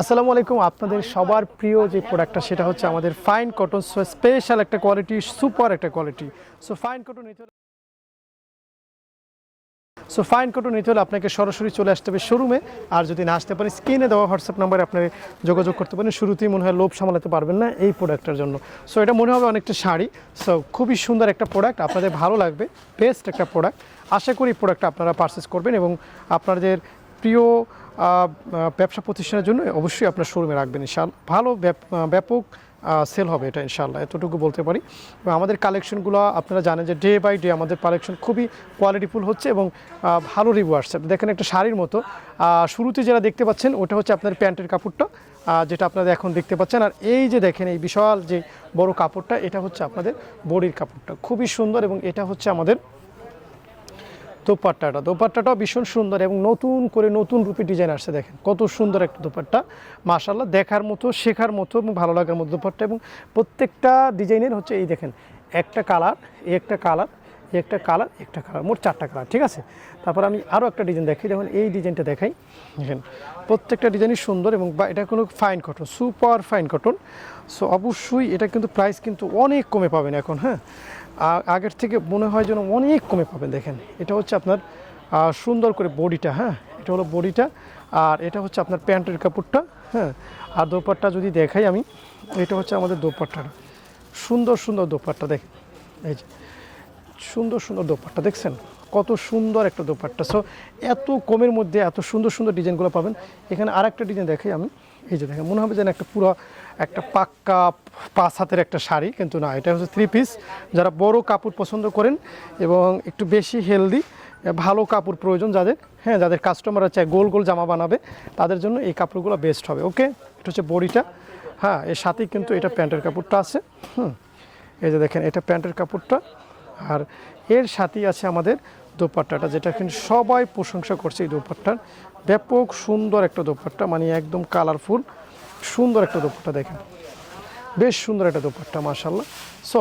আসসালামু আলাইকুম, আপনাদের সবার প্রিয় যে প্রোডাক্টটা সেটা হচ্ছে আমাদের ফাইন কটন সো স্পেশাল একটা কোয়ালিটি সুপার একটা কোয়ালিটি সো ফাইন কটন নিতে সো ফাইন কটন নিতে হলে আপনাকে সরাসরি চলে আসতে হবে শোরুমে আর যদি না আসতে পারেন স্ক্রিনে দেওয়া হোয়াটসঅ্যাপ নাম্বারে আপনি যোগাযোগ করতে পারেন। শুরুতেই মনে হয় লোভ সামলাতে পারবেন না এই প্রোডাক্টটার জন্য। সো এটা মনে হবে অনেকটা শাড়ি। সো খুবই সুন্দর একটা প্রোডাক্ট আপনাদের ভালো লাগবে বেস্ট একটা প্রোডাক্ট আশা করি প্রোডাক্টটা আপনারা পারচেস করবেন এবং আপনাদের প্রিয় ব্যবসা প্রতিষ্ঠানের জন্য অবশ্যই আপনার শোরুমে রাখবেন, ইনশাল, ভালো ব্যাপ- ব্যাপক সেল হবে এটা, ইনশাল্লাহ, এতটুকু বলতে পারি। এবং আমাদের কালেকশনগুলো আপনারা জানেন যে ডে বাই ডে আমাদের কালেকশন খুবই কোয়ালিটিফুল হচ্ছে এবং ভালো রিভিউ আসছে। দেখেন একটা শাড়ির মতো শুরুতে যারা দেখতে পাচ্ছেন ওটা হচ্ছে আপনার প্যান্টের কাপড়টা যেটা আপনারা এখন দেখতে পাচ্ছেন। আর এই যে দেখেন, এই বিশাল যে বড় কাপড়টা, এটা হচ্ছে আপনাদের বডির কাপড়টা, খুবই সুন্দর এবং এটা হচ্ছে আমাদের দোপাট্টাটা। দোপাট্টাটাও ভীষণ সুন্দর এবং নতুন করে নতুন রূপে ডিজাইন আসছে দেখেন। কত সুন্দর একটা দোপাট্টা। মাশাল্লাহ দেখার মতো, শেখার মতো এবং ভালো লাগার মতো দোপাট্টা এবং প্রত্যেকটা ডিজাইনের হচ্ছে এই দেখেন, একটা কালার একটা কালার একটা কালার একটা কালার মোট চারটা কালার ঠিক আছে? তারপর আমি আরও একটা ডিজাইন দেখাই যেমন এই ডিজাইনটা দেখাই। দেখেন, প্রত্যেকটা ডিজাইনই সুন্দর এবং এটা কোনো fine cotton super fine cotton so অবশ্যই এটা কিন্তু প্রাইস কিন্তু অনেক কমে পাবেন এখন হ্যাঁ? আগের থেকে মনে হয় যেন অনেক কমে পাবেন, দেখেন। এটা হচ্ছে আপনার সুন্দর করে বডিটা হ্যাঁ? এটা হলো বডিটা, আর এটা হচ্ছে আপনার প্যান্টের কাপড়টা হ্যাঁ? আর দোপাট্টা যদি দেখাই আমি, এটা হচ্ছে আমাদের দোপাট্টাটা সুন্দর সুন্দর দোপাট্টা দেখেন এই যে, সুন্দর সুন্দর দোপাট্টা, দেখছেন? কত সুন্দর একটা দোপাট্টা। সো এত কমের মধ্যে এত সুন্দর সুন্দর ডিজাইনগুলো পাবেন। এখানে আর একটা ডিজাইন দেখাই আমি। এই যে দেখেন, মনে হবে যেন একটা পুরো একটা পাক্কা পাঁচ হাতের একটা শাড়ি, কিন্তু না, এটা হচ্ছে থ্রি পিস যারা বড় কাপড় পছন্দ করেন এবং একটু বেশি হেলদি ভালো কাপড় প্রয়োজন যাদের হ্যাঁ যাদের কাস্টমাররা চায় গোল গোল জামা বানাবে, তাদের জন্য এই কাপড়গুলো বেস্ট হবে ওকে এটা হচ্ছে বডিটা হ্যাঁ এর সাথেই কিন্তু এটা প্যান্টের কাপড়টা আছে, হুম। এই যে দেখেন, এটা প্যান্টের কাপড়টা আর এর সাথেই আছে আমাদের দোপাট্টাটা, যেটা কিন্তু সবাই প্রশংসা করছে এই দোপাট্টার। ব্যাপক সুন্দর একটা দোপাট্টা মানে একদম কালারফুল সুন্দর একটা দোপাট্টা দেখেন। বেশ সুন্দর একটা দোপাট্টা মার্শাল্লাহ সো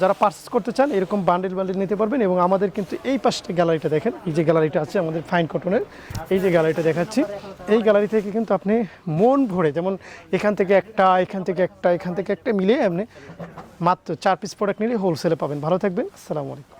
যারা পারচেস করতে চান, এরকম বান্ডেল বান্ডেল নিতে পারবেন এবং আমাদের কিন্তু এই পাশটা গ্যালারিটা দেখেন, এই যে গ্যালারিটা আছে আমাদের ফাইন কটনের এই যে গ্যালারিটা দেখাচ্ছি। এই গ্যালারি থেকে কিন্তু আপনি মন ভরে, যেমন এখান থেকে একটা, এখান থেকে একটা, এখান থেকে একটা মিলিয়ে আপনি মাত্র চার পিস প্রোডাক্ট নিলে হোলসেলে পাবেন। ভালো থাকবেন, আসসালামু আলাইকুম।